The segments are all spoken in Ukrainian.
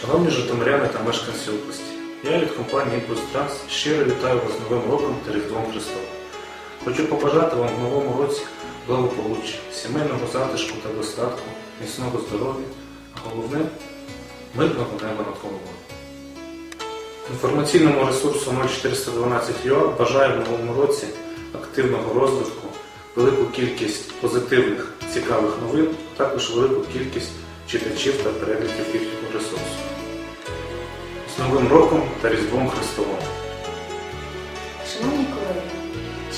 Шановні житомиряни та мешканці області, я від компанії Імпульс щиро вітаю вас з Новим роком та Різдвом Христовим. Хочу побажати вам в новому році благополуччя, сімейного затишку та достатку, міцного здоров'я, а головне мирного неба над головою. Інформаційному ресурсу 0412 UA бажаю в новому році активного розвитку, велику кількість позитивних, цікавих новин, а також велику кількість читачів та переглядів їхнього ресурсу. З Новим роком та Різдвом Христовим! Шановні колеги,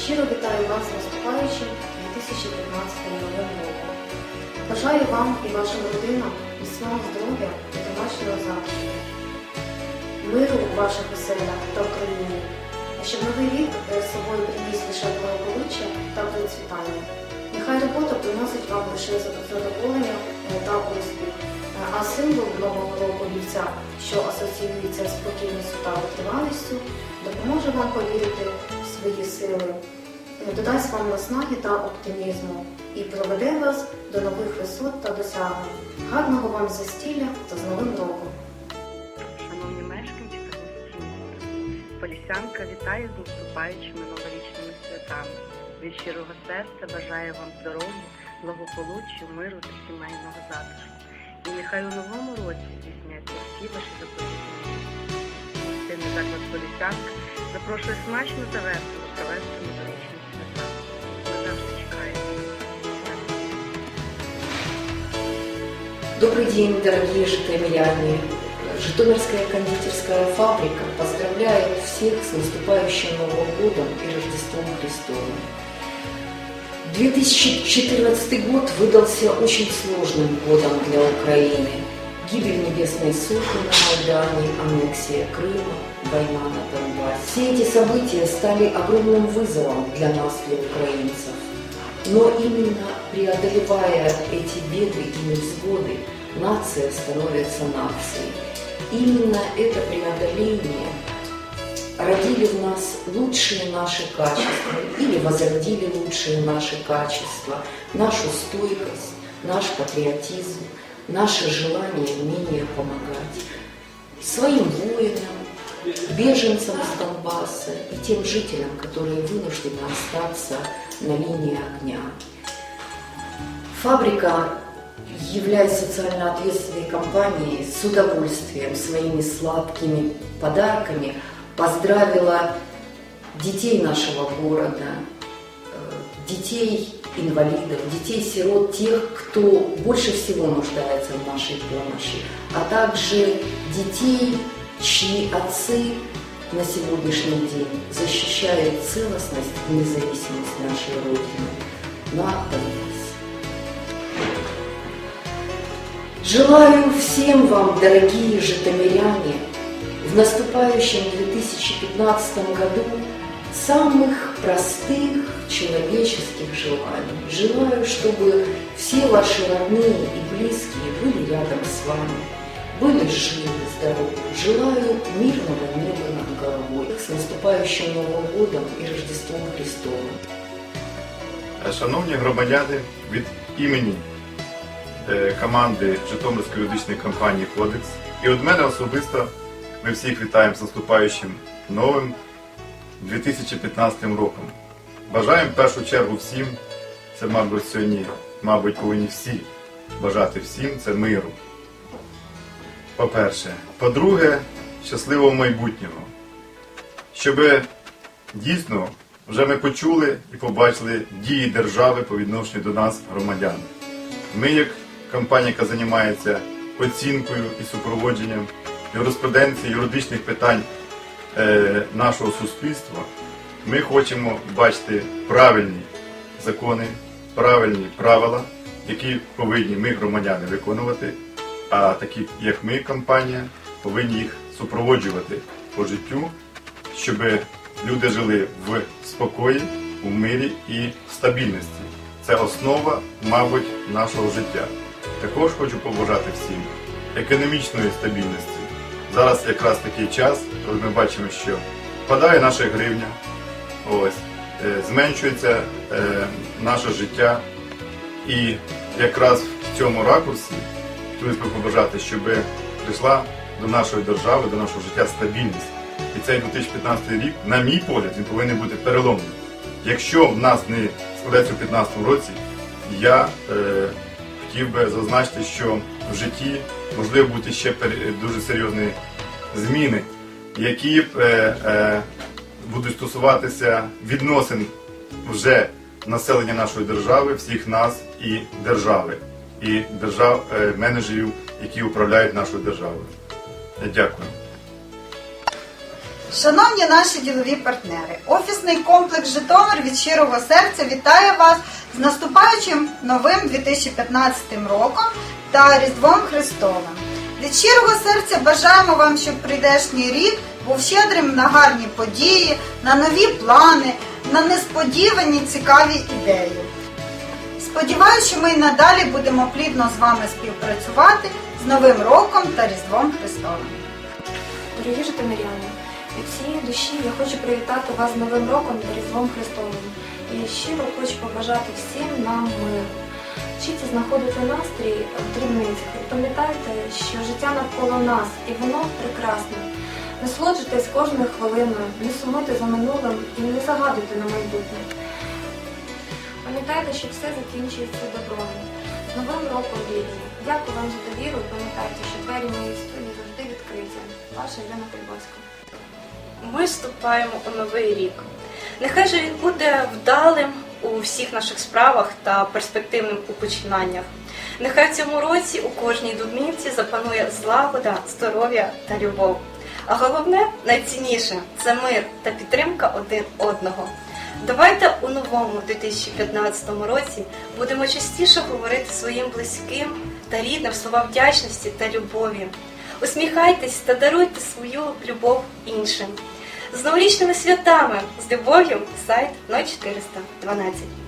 щиро вітаю вас з наступаючим 2015 новим роком. Бажаю вам і вашим родинам міцного здоров'я і домашнього затишку, миру у ваших оселях та в країні, а щоб новий рік з собою приніс лише благополуччя та процвітання. Нехай робота приносить вам лише задоволення е, та успіх. Е, А символ нового року вівця, що асоціюється з спокійністю та витривалістю, допоможе вам повірити в свої сили, е, додасть вам наснаги та оптимізму і проведе вас до нових висот та досягнень. Гарного вам застілля та з Новим роком! Шановні мешканці та гості Полісянка вітає з наступаючими новорічними святами Від щирого серця бажаю вам здоров'я, благополуччя, миру та сімейного затишку. І нехай у новому році здійсняться всі ваші заповідні. Сильний заклад Полісянка запрошує смачно та весело провести новорічні свята. Ми завжди чекаємо. Добрый день, дорогие житомиряне! Житомирская кондитерская фабрика поздравляет всех с наступающим Новым годом и Рождеством Христовым. 2014 год выдался очень сложным годом для Украины. Гибель Небесной Сотни на Майдане, аннексия Крыма, война на Донбассе. Все эти события стали огромным вызовом для нас, для украинцев. Но именно преодолевая эти беды и невзгоды, нация становится нацией. Именно это преодоление родили в нас лучшие наши качества или возродили лучшие наши качества, нашу стойкость, наш патриотизм, наше желание и умение помогать своим воинам, беженцам с Донбасса и тем жителям, которые вынуждены остаться на линии огня. Фабрика, являясь социально ответственной компанией, с удовольствием своими сладкими подарками поздравила детей нашего города, э, детей инвалидов, детей-сирот, тех, кто больше всего нуждается в нашей помощи, а также детей, чьи отцы на сегодняшний день защищают целостность и независимость нашей Родины на Донбассе. Желаю всем вам, дорогие житомиряне, в наступающем 2015 году самых простых человеческих желаний. Желаю, чтобы все ваши родные и близкие были рядом с вами, были живы, здоровы. Желаю мирного неба над головой. С наступающим Новым годом и Рождеством Христовым! Шановні громадяни, від імені е, команди Житомирської юридичної компанії Кодекс і від мене особисто ми всіх вітаємо з наступаючим новим 2015 роком. Бажаємо в першу чергу всім, це, мабуть, сьогодні, мабуть, повинні всі бажати всім це миру. По-перше. По-друге, щасливого майбутнього. Щоб дійсно вже ми почули і побачили дії держави по відношенню до нас, громадян. Ми, як компанія, яка займається оцінкою і супроводженням юриспруденції, юридичних питань е, нашого суспільства, ми хочемо бачити правильні закони, правильні правила, які повинні ми, громадяни, виконувати, а такі, як ми, компанія, повинні їх супроводжувати по життю, щоб люди жили в спокої, у мирі і стабільності. Це основа, мабуть, нашого життя. Також хочу побажати всім економічної стабільності. Зараз якраз такий час, коли ми бачимо, що впадає наша гривня, ось, е, зменшується е, наше життя. І якраз в цьому ракурсі хотілося б побажати, щоб прийшла до нашої держави, до нашого життя стабільність. І цей 2015 рік, на мій погляд, він повинен бути переломним. Якщо в нас не складеться у 2015 році, я е, хотів би зазначити, що в житті можливо бути ще дуже серйозні зміни, які е, е, будуть стосуватися відносин вже населення нашої держави, всіх нас і держави, і держав е, менеджерів, які управляють нашою державою. Дякую. Шановні наші ділові партнери, офісний комплекс Житомир від щирого серця вітає вас з наступаючим новим 2015 роком та Різдвом Христовим. Від щирого серця бажаємо вам, щоб прийдешній рік був щедрим на гарні події, на нові плани, на несподівані цікаві ідеї. Сподіваюсь, що ми й надалі будемо плідно з вами співпрацювати з Новим роком та Різдвом Христовим. Дорогі житомиряни, від всієї душі я хочу привітати вас з Новим роком та Різдвом Христовим. І щиро хочу побажати всім нам миру. Вчіться знаходити настрій в дрібницях і пам'ятайте, що життя навколо нас і воно прекрасне. Насолоджуйтесь кожною хвилиною, не сумуйте за минулим і не загадуйте на майбутнє. Пам'ятайте, що все закінчується добром. З Новим роком, рідні! Дякую вам за довіру і пам'ятайте, що двері моєї студії завжди відкриті. Ваша Ірина Прибоська. Ми вступаємо у новий рік. Нехай же він буде вдалим у всіх наших справах та перспективним у починаннях. Нехай в цьому році у кожній домівці запанує злагода, здоров'я та любов. А головне, найцінніше це мир та підтримка один одного. Давайте у новому 2015 році будемо частіше говорити своїм близьким та рідним слова вдячності та любові. Усміхайтесь та даруйте свою любов іншим. З новорічними святами, з любов'ю, сайт 0412.